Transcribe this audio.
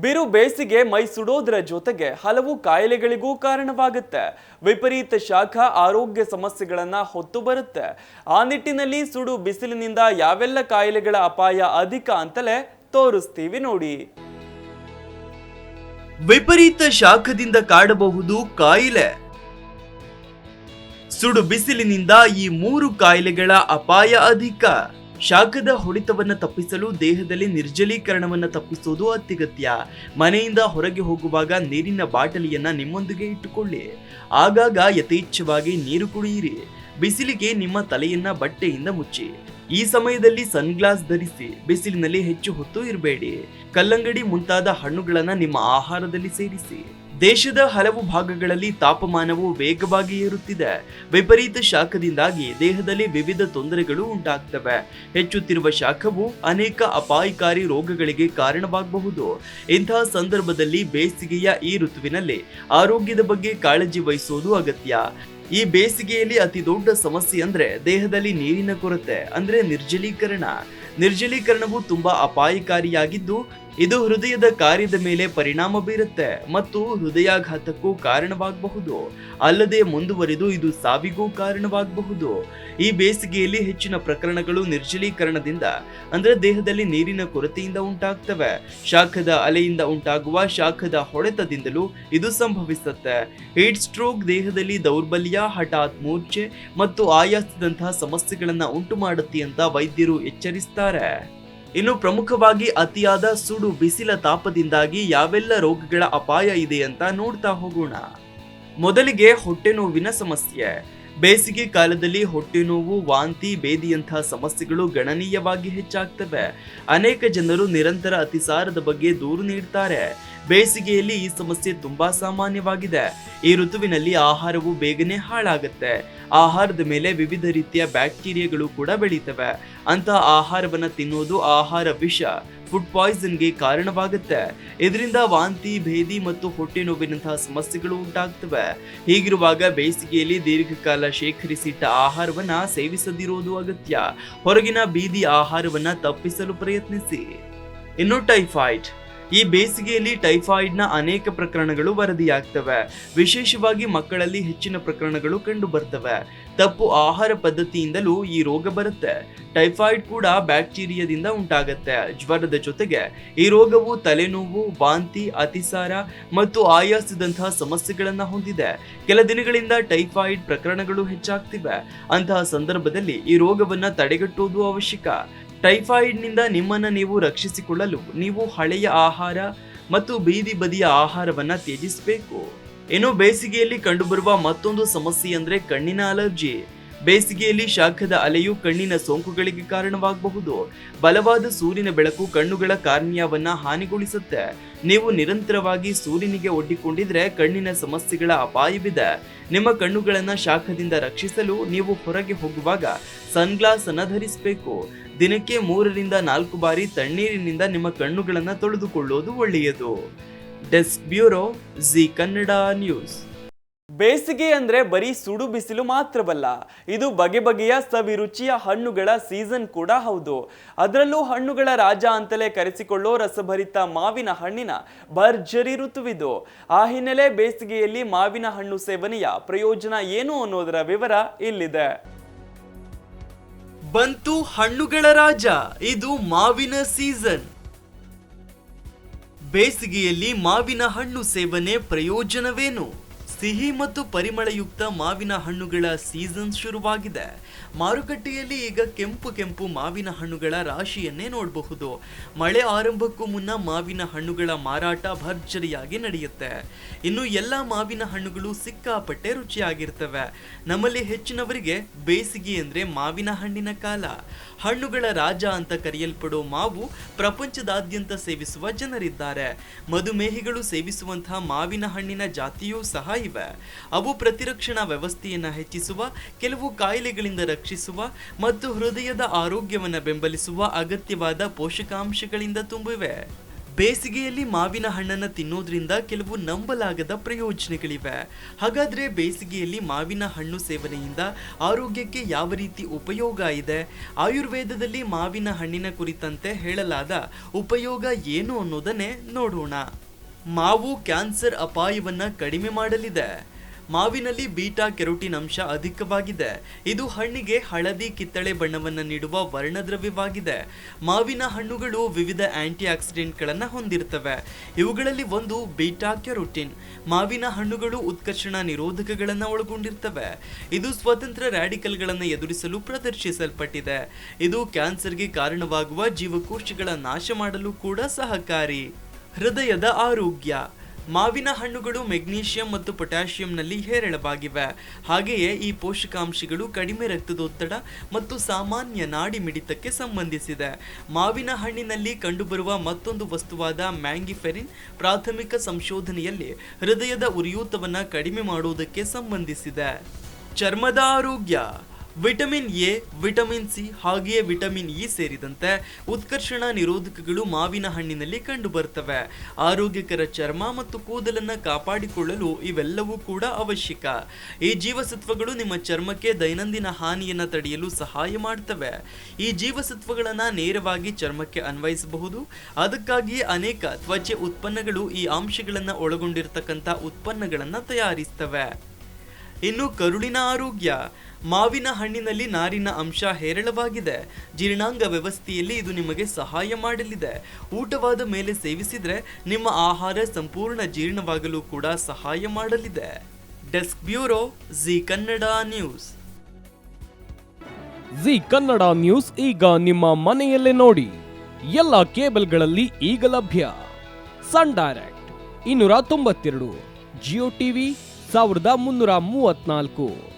ಬಿರು ಬೇಸಿಗೆ ಮೈ ಸುಡೋದ್ರ ಜೊತೆಗೆ ಹಲವು ಕಾಯಿಲೆಗಳಿಗೂ ಕಾರಣವಾಗುತ್ತೆ. ವಿಪರೀತ ಶಾಖ ಆರೋಗ್ಯ ಸಮಸ್ಯೆಗಳನ್ನ ಹೊತ್ತು ಬರುತ್ತೆ. ಆ ನಿಟ್ಟಿನಲ್ಲಿ ಸುಡು ಬಿಸಿಲಿನಿಂದ ಯಾವೆಲ್ಲ ಕಾಯಿಲೆಗಳ ಅಪಾಯ ಅಧಿಕ ಅಂತಲೇ ತೋರಿಸ್ತೀವಿ ನೋಡಿ. ವಿಪರೀತ ಶಾಖದಿಂದ ಕಾಡಬಹುದು ಕಾಯಿಲೆ. ಸುಡು ಬಿಸಿಲಿನಿಂದ ಈ ಮೂರು ಕಾಯಿಲೆಗಳ ಅಪಾಯ ಅಧಿಕ. ಶಾಖದ ಹೊಡಿತವನ್ನು ತಪ್ಪಿಸಲು ದೇಹದಲ್ಲಿ ನಿರ್ಜಲೀಕರಣವನ್ನು ತಪ್ಪಿಸುವುದು ಅತ್ಯಗತ್ಯ. ಮನೆಯಿಂದ ಹೊರಗೆ ಹೋಗುವಾಗ ನೀರಿನ ಬಾಟಲಿಯನ್ನ ನಿಮ್ಮೊಂದಿಗೆ ಇಟ್ಟುಕೊಳ್ಳಿ. ಆಗಾಗ ಯಥೇಚ್ಛವಾಗಿ ನೀರು ಕುಡಿಯಿರಿ. ಬಿಸಿಲಿಗೆ ನಿಮ್ಮ ತಲೆಯನ್ನ ಬಟ್ಟೆಯಿಂದ ಮುಚ್ಚಿ. ಈ ಸಮಯದಲ್ಲಿ ಸನ್ಗ್ಲಾಸ್ ಧರಿಸಿ ಬಿಸಿಲಿನಲ್ಲಿ ಹೆಚ್ಚು ಹೊತ್ತು ಇರಬೇಡಿ. ಕಲ್ಲಂಗಡಿ ಮುಂತಾದ ಹಣ್ಣುಗಳನ್ನು ನಿಮ್ಮ ಆಹಾರದಲ್ಲಿ ಸೇರಿಸಿ. ದೇಶದ ಹಲವು ಭಾಗಗಳಲ್ಲಿ ತಾಪಮಾನವು ವೇಗವಾಗಿ ಏರುತ್ತಿದೆ. ವಿಪರೀತ ಶಾಖದಿಂದಾಗಿ ದೇಹದಲ್ಲಿ ವಿವಿಧ ತೊಂದರೆಗಳು ಉಂಟಾಗ್ತವೆ. ಹೆಚ್ಚುತ್ತಿರುವ ಶಾಖವು ಅನೇಕ ಅಪಾಯಕಾರಿ ರೋಗಗಳಿಗೆ ಕಾರಣವಾಗಬಹುದು. ಇಂತಹ ಸಂದರ್ಭದಲ್ಲಿ ಬೇಸಿಗೆಯ ಈ ಋತುವಿನಲ್ಲಿ ಆರೋಗ್ಯದ ಬಗ್ಗೆ ಕಾಳಜಿ ವಹಿಸುವುದು ಅಗತ್ಯ. ಈ ಬೇಸಿಗೆಯಲ್ಲಿ ಅತಿ ದೊಡ್ಡ ಸಮಸ್ಯೆ ಅಂದ್ರೆ ದೇಹದಲ್ಲಿ ನೀರಿನ ಕೊರತೆ ಅಂದ್ರೆ ನಿರ್ಜಲೀಕರಣ. ನಿರ್ಜಲೀಕರಣವು ತುಂಬಾ ಅಪಾಯಕಾರಿಯಾಗಿದ್ದು ಇದು ಹೃದಯದ ಕಾರ್ಯದ ಮೇಲೆ ಪರಿಣಾಮ ಬೀರುತ್ತೆ ಮತ್ತು ಹೃದಯಾಘಾತಕ್ಕೂ ಕಾರಣವಾಗಬಹುದು. ಅಲ್ಲದೆ ಮುಂದುವರಿದು ಇದು ಸಾವಿಗೂ ಕಾರಣವಾಗಬಹುದು. ಈ ಬೇಸಿಗೆಯಲ್ಲಿ ಹೆಚ್ಚಿನ ಪ್ರಕರಣಗಳು ನಿರ್ಜಲೀಕರಣದಿಂದ, ಅಂದ್ರೆ ದೇಹದಲ್ಲಿ ನೀರಿನ ಕೊರತೆಯಿಂದ ಉಂಟಾಗ್ತವೆ. ಶಾಖದ ಅಲೆಯಿಂದ ಉಂಟಾಗುವ ಶಾಖದ ಹೊಡೆತದಿಂದಲೂ ಇದು ಸಂಭವಿಸುತ್ತೆ. ಹೀಟ್ ಸ್ಟ್ರೋಕ್ ದೇಹದಲ್ಲಿ ದೌರ್ಬಲ್ಯ, ಹಠಾತ್ ಮೂರ್ಛೆ ಮತ್ತು ಆಯಾಸದಂತಹ ಸಮಸ್ಯೆಗಳನ್ನ ಉಂಟು ಮಾಡುತ್ತೆ ಅಂತ ವೈದ್ಯರು ಎಚ್ಚರಿಸ್ತಾರೆ. ಇನ್ನು ಪ್ರಮುಖವಾಗಿ ಅತಿಯಾದ ಸುಡು ಬಿಸಿಲ ತಾಪದಿಂದಾಗಿ ಯಾವೆಲ್ಲ ರೋಗಗಳ ಅಪಾಯ ಇದೆ ಅಂತ ನೋಡ್ತಾ ಹೋಗೋಣ. ಮೊದಲಿಗೆ ಹೊಟ್ಟೆ ನೋವಿನ ಸಮಸ್ಯೆ. ಬೇಸಿಗೆ ಕಾಲದಲ್ಲಿ ಹೊಟ್ಟೆ ನೋವು, ವಾಂತಿ ಬೇದಿಯಂತಹ ಸಮಸ್ಯೆಗಳು ಗಣನೀಯವಾಗಿ ಹೆಚ್ಚಾಗ್ತವೆ. ಅನೇಕ ಜನರು ನಿರಂತರ ಅತಿಸಾರದ ಬಗ್ಗೆ ದೂರು ನೀಡ್ತಾರೆ. ಬೇಸಿಗೆಯಲ್ಲಿ ಈ ಸಮಸ್ಯೆ ತುಂಬಾ ಸಾಮಾನ್ಯವಾಗಿದೆ. ಈ ಋತುವಿನಲ್ಲಿ ಆಹಾರವು ಬೇಗನೆ ಹಾಳಾಗುತ್ತೆ. ಆಹಾರದ ಮೇಲೆ ವಿವಿಧ ರೀತಿಯ ಬ್ಯಾಕ್ಟೀರಿಯಾಗಳು ಕೂಡ ಬೆಳೀತವೆ. ಅಂತಹ ಆಹಾರವನ್ನ ತಿನ್ನೋದು ಆಹಾರ ವಿಷ, ಫುಡ್ ಪಾಯ್ಸನ್ಗೆ ಕಾರಣವಾಗುತ್ತೆ. ಇದರಿಂದ ವಾಂತಿ, ಭೇದಿ ಮತ್ತು ಹೊಟ್ಟೆ ನೋವಿನಂತಹ ಸಮಸ್ಯೆಗಳು ಉಂಟಾಗ್ತವೆ. ಹೀಗಿರುವಾಗ ಬೇಸಿಗೆಯಲ್ಲಿ ದೀರ್ಘಕಾಲ ಶೇಖರಿಸಿಟ್ಟ ಆಹಾರವನ್ನ ಸೇವಿಸದಿರುವುದು ಅಗತ್ಯ. ಹೊರಗಿನ ಬೀದಿ ಆಹಾರವನ್ನ ತಪ್ಪಿಸಲು ಪ್ರಯತ್ನಿಸಿ. ಇನ್ನು ಟೈಫಾಯ್ಡ್. ಈ ಬೇಸಿಗೆಯಲ್ಲಿ ಟೈಫಾಯ್ಡ್ನ ಅನೇಕ ಪ್ರಕರಣಗಳು ವರದಿಯಾಗ್ತವೆ. ವಿಶೇಷವಾಗಿ ಮಕ್ಕಳಲ್ಲಿ ಹೆಚ್ಚಿನ ಪ್ರಕರಣಗಳು ಕಂಡು ಬರ್ತವೆ ತಪ್ಪು ಆಹಾರ ಪದ್ಧತಿಯಿಂದಲೂ ಈ ರೋಗ ಬರುತ್ತೆ. ಟೈಫಾಯ್ಡ್ ಕೂಡ ಬ್ಯಾಕ್ಟೀರಿಯಾದಿಂದ ಉಂಟಾಗತ್ತೆ. ಜ್ವರದ ಜೊತೆಗೆ ಈ ರೋಗವು ತಲೆನೋವು, ವಾಂತಿ, ಅತಿಸಾರ ಮತ್ತು ಆಯಾಸದಂತಹ ಸಮಸ್ಯೆಗಳನ್ನು ಹೊಂದಿದೆ. ಕೆಲ ದಿನಗಳಿಂದ ಟೈಫಾಯ್ಡ್ ಪ್ರಕರಣಗಳು ಹೆಚ್ಚಾಗ್ತಿವೆ. ಅಂತಹ ಸಂದರ್ಭದಲ್ಲಿ ಈ ರೋಗವನ್ನ ತಡೆಗಟ್ಟುವುದು ಅವಶ್ಯಕ. ಟೈಫಾಯ್ಡ್ನಿಂದ ನಿಮ್ಮನ್ನ ನೀವು ರಕ್ಷಿಸಿಕೊಳ್ಳಲು ನೀವು ಹಳೆಯ ಆಹಾರ ಮತ್ತು ಬೀದಿ ಬದಿಯ ಆಹಾರವನ್ನು ತ್ಯಜಿಸಬೇಕು. ಇನ್ನು ಬೇಸಿಗೆಯಲ್ಲಿ ಕಂಡುಬರುವ ಮತ್ತೊಂದು ಸಮಸ್ಯೆ ಅಂದ್ರೆ ಕಣ್ಣಿನ ಅಲರ್ಜಿ. ಬೇಸಿಗೆಯಲ್ಲಿ ಶಾಖದ ಅಲೆಯು ಕಣ್ಣಿನ ಸೋಂಕುಗಳಿಗೆ ಕಾರಣವಾಗಬಹುದು. ಬಲವಾದ ಸೂರ್ಯನ ಬೆಳಕು ಕಣ್ಣುಗಳ ಕಾರ್ನಿಯವನ್ನ ಹಾನಿಗೊಳಿಸುತ್ತೆ. ನೀವು ನಿರಂತರವಾಗಿ ಸೂರ್ಯನಿಗೆ ಒಡ್ಡಿಕೊಂಡಿದ್ರೆ ಕಣ್ಣಿನ ಸಮಸ್ಯೆಗಳ ಅಪಾಯವಿದೆ. ನಿಮ್ಮ ಕಣ್ಣುಗಳನ್ನು ಶಾಖದಿಂದ ರಕ್ಷಿಸಲು ನೀವು ಹೊರಗೆ ಹೋಗುವಾಗ ಸನ್ಗ್ಲಾಸ್ ಅನ್ನು ಧರಿಸಬೇಕು. ದಿನಕ್ಕೆ ಮೂರರಿಂದ ನಾಲ್ಕು ಬಾರಿ ತಣ್ಣೀರಿನಿಂದ ನಿಮ್ಮ ಕಣ್ಣುಗಳನ್ನು ತೊಳೆದುಕೊಳ್ಳುವುದು ಒಳ್ಳೆಯದು. Desk bureau, Zee Kannada news. ಬೇಸಿಗೆ ಅಂದರೆ ಬರೀ ಸುಡು ಬಿಸಿಲು ಮಾತ್ರವಲ್ಲ, ಇದು ಬಗೆ ಬಗೆಯ ಸವಿರುಚಿಯ ಹಣ್ಣುಗಳ ಸೀಸನ್ ಕೂಡ ಹೌದು. ಅದರಲ್ಲೂ ಹಣ್ಣುಗಳ ರಾಜ ಅಂತಲೇ ಕರೆಸಿಕೊಳ್ಳೋ ರಸಭರಿತ ಮಾವಿನ ಹಣ್ಣಿನ ಭರ್ಜರಿ ಋತುವಿದು. ಆ ಹಿನ್ನೆಲೆ ಬೇಸಿಗೆಯಲ್ಲಿ ಮಾವಿನ ಹಣ್ಣು ಸೇವನೆಯ ಪ್ರಯೋಜನ ಏನು ಅನ್ನೋದರ ವಿವರ ಇಲ್ಲಿದೆ. ಬಂತು ಹಣ್ಣುಗಳ ರಾಜ. ಇದು ಮಾವಿನ ಸೀಸನ್. ಬೇಸಿಗೆಯಲ್ಲಿ ಮಾವಿನ ಹಣ್ಣು ಸೇವನೆ ಪ್ರಯೋಜನವೇನು? ಸಿಹಿ ಮತ್ತು ಪರಿಮಳಯುಕ್ತ ಮಾವಿನ ಹಣ್ಣುಗಳ ಸೀಸನ್ ಶುರುವಾಗಿದೆ. ಮಾರುಕಟ್ಟೆಯಲ್ಲಿ ಈಗ ಕೆಂಪು ಕೆಂಪು ಮಾವಿನ ಹಣ್ಣುಗಳ ರಾಶಿಯನ್ನೇ ನೋಡಬಹುದು. ಮಳೆ ಆರಂಭಕ್ಕೂ ಮುನ್ನ ಮಾವಿನ ಹಣ್ಣುಗಳ ಮಾರಾಟ ಭರ್ಜರಿಯಾಗಿ ನಡೆಯುತ್ತೆ. ಇನ್ನು ಎಲ್ಲ ಮಾವಿನ ಹಣ್ಣುಗಳು ಸಿಕ್ಕಾಪಟ್ಟೆ ರುಚಿಯಾಗಿರ್ತವೆ. ನಮ್ಮಲ್ಲಿ ಹೆಚ್ಚಿನವರಿಗೆ ಬೇಸಿಗೆ ಅಂದರೆ ಮಾವಿನ ಹಣ್ಣಿನ ಕಾಲ. ಹಣ್ಣುಗಳ ರಾಜ ಅಂತ ಕರೆಯಲ್ಪಡೋ ಮಾವು ಪ್ರಪಂಚದಾದ್ಯಂತ ಸೇವಿಸುವ ಜನರಿದ್ದಾರೆ. ಮಧುಮೇಹಿಗಳು ಸೇವಿಸುವಂತಹ ಮಾವಿನ ಹಣ್ಣಿನ ಜಾತಿಯೂ ಸಹ ಇವೆ. ಅವು ಪ್ರತಿರಕ್ಷಣಾ ವ್ಯವಸ್ಥೆಯನ್ನ ಹೆಚ್ಚಿಸುವ, ಕೆಲವು ಕಾಯಿಲೆಗಳಿಂದ ರಕ್ಷಿಸುವ ಮತ್ತು ಹೃದಯದ ಆರೋಗ್ಯವನ್ನ ಬೆಂಬಲಿಸುವ ಅಗತ್ಯವಾದ ಪೋಷಕಾಂಶಗಳಿಂದ ತುಂಬಿವೆ. ಬೇಸಿಗೆಯಲ್ಲಿ ಮಾವಿನ ಹಣ್ಣನ್ನು ತಿನ್ನೋದ್ರಿಂದ ಕೆಲವು ನಂಬಲಾಗದ ಪ್ರಯೋಜನಗಳಿವೆ. ಹಾಗಾದ್ರೆ ಬೇಸಿಗೆಯಲ್ಲಿ ಮಾವಿನ ಹಣ್ಣು ಸೇವನೆಯಿಂದ ಆರೋಗ್ಯಕ್ಕೆ ಯಾವ ರೀತಿ ಉಪಯೋಗ ಇದೆ? ಆಯುರ್ವೇದದಲ್ಲಿ ಮಾವಿನ ಹಣ್ಣಿನ ಕುರಿತಂತೆ ಹೇಳಲಾದ ಉಪಯೋಗ ಏನು ಅನ್ನೋದನ್ನೇ ನೋಡೋಣ. ಮಾವು ಕ್ಯಾನ್ಸರ್ ಅಪಾಯವನ್ನು ಕಡಿಮೆ ಮಾಡಲಿದೆ. ಮಾವಿನಲ್ಲಿ ಬೀಟಾ ಕೆರೋಟಿನ್ ಅಂಶ ಅಧಿಕವಾಗಿದೆ. ಇದು ಹಣ್ಣಿಗೆ ಹಳದಿ ಕಿತ್ತಳೆ ಬಣ್ಣವನ್ನು ನೀಡುವ ವರ್ಣದ್ರವ್ಯವಾಗಿದೆ. ಮಾವಿನ ಹಣ್ಣುಗಳು ವಿವಿಧ ಆಂಟಿ ಆಕ್ಸಿಡೆಂಟ್ಗಳನ್ನು ಹೊಂದಿರ್ತವೆ. ಇವುಗಳಲ್ಲಿ ಒಂದು ಬೀಟಾ ಕೆರೋಟಿನ್. ಮಾವಿನ ಹಣ್ಣುಗಳು ಉತ್ಕರ್ಷಣ ನಿರೋಧಕಗಳನ್ನು ಒಳಗೊಂಡಿರ್ತವೆ. ಇದು ಸ್ವತಂತ್ರ ರ್ಯಾಡಿಕಲ್ಗಳನ್ನು ಎದುರಿಸಲು ಪ್ರದರ್ಶಿಸಲ್ಪಟ್ಟಿದೆ. ಇದು ಕ್ಯಾನ್ಸರ್ಗೆ ಕಾರಣವಾಗುವ ಜೀವಕೋಶಗಳ ನಾಶ ಮಾಡಲು ಕೂಡ ಸಹಕಾರಿ. ಹೃದಯದ ಆರೋಗ್ಯ. ಮಾವಿನ ಹಣ್ಣುಗಳು ಮೆಗ್ನೀಷಿಯಂ ಮತ್ತು ಪೊಟ್ಯಾಷಿಯಂನಲ್ಲಿ ಹೇರಳವಾಗಿವೆ. ಹಾಗೆಯೇ ಈ ಪೋಷಕಾಂಶಗಳು ಕಡಿಮೆ ರಕ್ತದೊತ್ತಡ ಮತ್ತು ಸಾಮಾನ್ಯ ನಾಡಿ ಮಿಡಿತಕ್ಕೆ ಸಂಬಂಧಿಸಿದೆ. ಮಾವಿನ ಹಣ್ಣಿನಲ್ಲಿ ಕಂಡುಬರುವ ಮತ್ತೊಂದು ವಸ್ತುವಾದ ಮ್ಯಾಂಗಿಫೆರಿನ್ ಪ್ರಾಥಮಿಕ ಸಂಶೋಧನೆಯಲ್ಲಿ ಹೃದಯದ ಉರಿಯೂತವನ್ನು ಕಡಿಮೆ ಮಾಡುವುದಕ್ಕೆ ಸಂಬಂಧಿಸಿದೆ. ಚರ್ಮದ ಆರೋಗ್ಯ. ವಿಟಮಿನ್ ಎ, ವಿಟಮಿನ್ ಸಿ ಹಾಗೆಯೇ ವಿಟಮಿನ್ ಇ ಸೇರಿದಂತೆ ಉತ್ಕರ್ಷಣ ನಿರೋಧಕಗಳು ಮಾವಿನ ಹಣ್ಣಿನಲ್ಲಿ ಕಂಡುಬರುತ್ತವೆ ಆರೋಗ್ಯಕರ ಚರ್ಮ ಮತ್ತು ಕೂದಲನ್ನು ಕಾಪಾಡಿಕೊಳ್ಳಲು ಇವೆಲ್ಲವೂ ಕೂಡ ಅವಶ್ಯಕ. ಈ ಜೀವಸತ್ವಗಳು ನಿಮ್ಮ ಚರ್ಮಕ್ಕೆ ದೈನಂದಿನ ಹಾನಿಯನ್ನು ತಡೆಯಲು ಸಹಾಯ ಮಾಡ್ತವೆ. ಈ ಜೀವಸತ್ವಗಳನ್ನು ನೇರವಾಗಿ ಚರ್ಮಕ್ಕೆ ಅನ್ವಯಿಸಬಹುದು. ಅದಕ್ಕಾಗಿಯೇ ಅನೇಕ ತ್ವಚೆ ಉತ್ಪನ್ನಗಳು ಈ ಅಂಶಗಳನ್ನು ಒಳಗೊಂಡಿರತಕ್ಕಂಥ ಉತ್ಪನ್ನಗಳನ್ನು ತಯಾರಿಸ್ತವೆ. ಇನ್ನು ಕರುಳಿನ ಆರೋಗ್ಯ. ಮಾವಿನ ಹಣ್ಣಿನಲ್ಲಿ ನಾರಿನ ಅಂಶ ಹೇರಳವಾಗಿದೆ. ಜೀರ್ಣಾಂಗ ವ್ಯವಸ್ಥೆಯಲ್ಲಿ ಇದು ನಿಮಗೆ ಸಹಾಯ ಮಾಡಲಿದೆ. ಊಟವಾದ ಮೇಲೆ ಸೇವಿಸಿದರೆ ನಿಮ್ಮ ಆಹಾರ ಸಂಪೂರ್ಣ ಜೀರ್ಣವಾಗಲು ಕೂಡ ಸಹಾಯ ಮಾಡಲಿದೆ. Desk bureau, Zee Kannada news. Zee Kannada news ಈಗ ನಿಮ್ಮ ಮನೆಯಲ್ಲೇ ನೋಡಿ. ಎಲ್ಲ ಕೇಬಲ್ಗಳಲ್ಲಿ ಈಗ ಲಭ್ಯ. ಸನ್ ಡೈರೆಕ್ಟ್, ಇನ್ನೂರ ತೊಂಬತ್ತೆರಡು, ಜಿಯೋ ಟಿವಿ, ಸಾವಿರದ ಮುನ್ನೂರ ಮೂವತ್ನಾಲ್ಕು